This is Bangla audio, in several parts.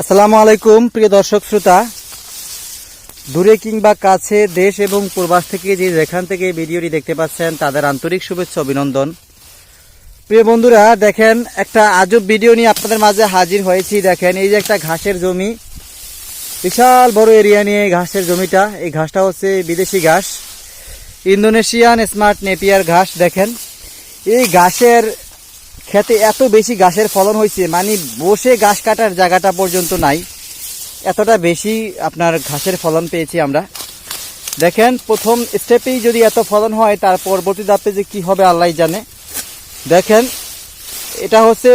আসসালামু আলাইকুম, প্রিয় দর্শক শ্রোতা। দূরে কিংবা কাছে দেশ এবং প্রবাস থেকে যে যেখান থেকে ভিডিওটি দেখতে পাচ্ছেন, তাদের আন্তরিক শুভেচ্ছা, অভিনন্দন। প্রিয় বন্ধুরা, দেখেন, একটা আজব ভিডিও নিয়ে আপনাদের মাঝে হাজির হয়েছি। দেখেন, এই যে একটা ঘাসের জমি। বিশাল বড় এরিয়া নিয়ে ঘাসের জমিটা। এই ঘাসটা হচ্ছে বিদেশি ঘাস। ইন্দোনেশিয়ান স্মার্ট নেপিয়ার ঘাস, দেখেন। এই ঘাসের খেতে এত বেশি ঘাসের ফলন হয়েছে মানে বসে ঘাস কাটার জায়গাটা পর্যন্ত নাই। এতটা বেশি আপনার ঘাসের ফলন পেয়েছি আমরা। দেখেন, প্রথম স্টেপেই যদি এত ফলন হয়, তার পরবর্তী ধাপে যে কি হবে আল্লাহ জানে। দেখেন, এটা হচ্ছে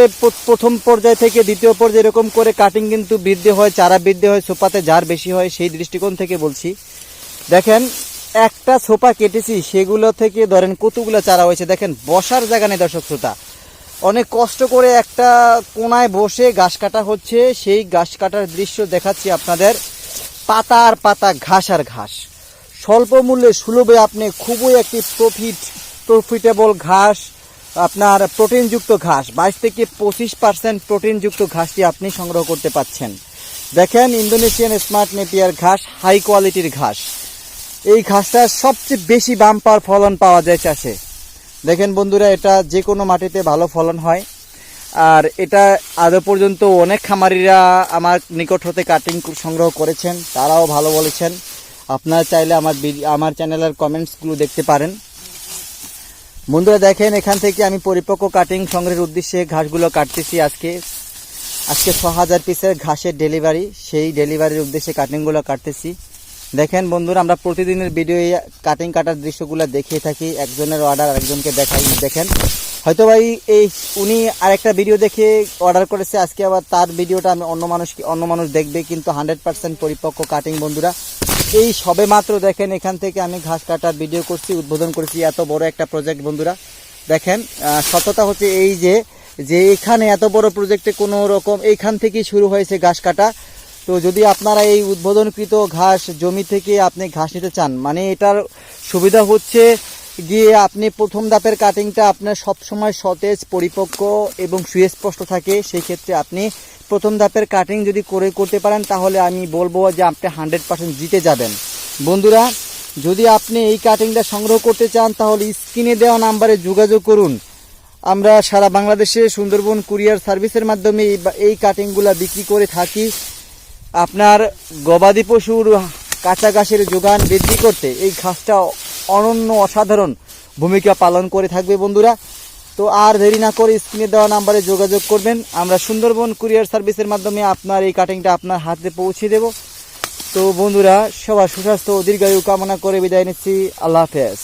প্রথম পর্যায় থেকে দ্বিতীয় পর্যায়ে এরকম করে কাটিং কিন্তু বৃদ্ধি হয়, চারা বৃদ্ধি হয়, সোপাতে যার বেশি হয়, সেই দৃষ্টিকোণ থেকে বলছি। দেখেন, একটা সোপা কেটেছি, সেগুলো থেকে ধরেন কতগুলো চারা হয়েছে, দেখেন, বসার জায়গা নেই দর্শক শ্রোতা। অনেক কষ্ট করে একটা কোনায় বসে ঘাস কাটা হচ্ছে। সেই ঘাস কাটার দৃশ্য দেখাচ্ছি আপনাদের। পাতা আর পাতা, ঘাস আর ঘাস। স্বল্প মূল্যে সুলভে আপনি খুবই একটি প্রফিট প্রফিটেবল ঘাস, আপনার প্রোটিনযুক্ত ঘাস, বাইশ থেকে পঁচিশ পার্সেন্ট প্রোটিনযুক্ত ঘাসটি আপনি সংগ্রহ করতে পাচ্ছেন। দেখেন, ইন্দোনেশিয়ান স্মার্ট নেপিয়ার ঘাস হাই কোয়ালিটির ঘাস। এই ঘাসটার সবচেয়ে বেশি বাম্পার ফলন পাওয়া যায় চাষে। দেখেন বন্ধুরা, এটা যে কোনো মাটিতে ভালো ফলন হয়। আর এটা আদৌ পর্যন্ত অনেক খামারিরা আমার নিকট হতে কাটিং সংগ্রহ করেছেন, তারাও ভালো বলেছেন। আপনারা চাইলে আমার আমার চ্যানেলের কমেন্টসগুলো দেখতে পারেন। বন্ধুরা, দেখেন এখান থেকে আমি পরিপক্ক কাটিং সংগ্রহের উদ্দেশ্যে ঘাসগুলো কাটতেছি আজকে। আজকে ছ হাজার পিসের ঘাসের ডেলিভারি সেই ডেলিভারির উদ্দেশ্যে কাটিংগুলো কাটতেছি। দেখেন বন্ধুরা, আমরা প্রতিদিনের ভিডিও কাটিং কাটার দৃশ্যগুলো দেখিয়ে থাকি। একজনের অর্ডার আরেকজনকে দেখাই, দেখেন। হয়তো ভাই এই উনি আরেকটা ভিডিও দেখে অর্ডার করেছে, আজকে আবার তার ভিডিওটা আমি অন্য মানুষকে অন্য মানুষ দেখবে, কিন্তু হান্ড্রেড পার্সেন্ট পরিপক্ক কাটিং বন্ধুরা। এই সবে মাত্র দেখেন, এখান থেকে আমি ঘাস কাটার ভিডিও করছি, উদ্বোধন করেছি, এত বড় একটা প্রজেক্ট বন্ধুরা। দেখেন সততা হচ্ছে এই যে যে এখানে এত বড় প্রজেক্টে কোনো রকম এইখান থেকেই শুরু হয়েছে ঘাস কাটা। তো যদি আপনারা এই উদ্বোধনকৃত ঘাস জমি থেকে আপনি ঘাস নিতে চান মানে এটার সুবিধা হচ্ছে গিয়ে আপনি প্রথম ধাপের কাটিংটা আপনার সবসময় সতেজ, পরিপক্ক এবং সুস্পষ্ট থাকে। সেই ক্ষেত্রে আপনি প্রথম ধাপের কাটিং যদি করে করতে পারেন, তাহলে আমি বলব যে আপনি হান্ড্রেড পার্সেন্ট জিতে যাবেন। বন্ধুরা, যদি আপনি এই কাটিংটা সংগ্রহ করতে চান, তাহলে স্ক্রিনে দেওয়া নাম্বারে যোগাযোগ করুন। আমরা সারা বাংলাদেশে সুন্দরবন কুরিয়ার সার্ভিসের মাধ্যমে এই কাটিংগুলো বিক্রি করে থাকি। আপনার গবাদি পশুর কাঁচা ঘাসের যোগান বৃদ্ধি করতে এই ঘাসটা অনন্য অসাধারণ ভূমিকা পালন করে থাকবে বন্ধুরা। তো আর দেরি না করে স্ক্রিনে দেওয়া নাম্বারে যোগাযোগ করবেন। আমরা সুন্দরবন কুরিয়ার সার্ভিসের মাধ্যমে আপনার এই কাটিংটা আপনার হাতে পৌঁছে দেব। তো বন্ধুরা, সবার সুস্বাস্থ্য ও দীর্ঘায়ু কামনা করে বিদায় নিচ্ছি। আল্লাহ হাফেজ।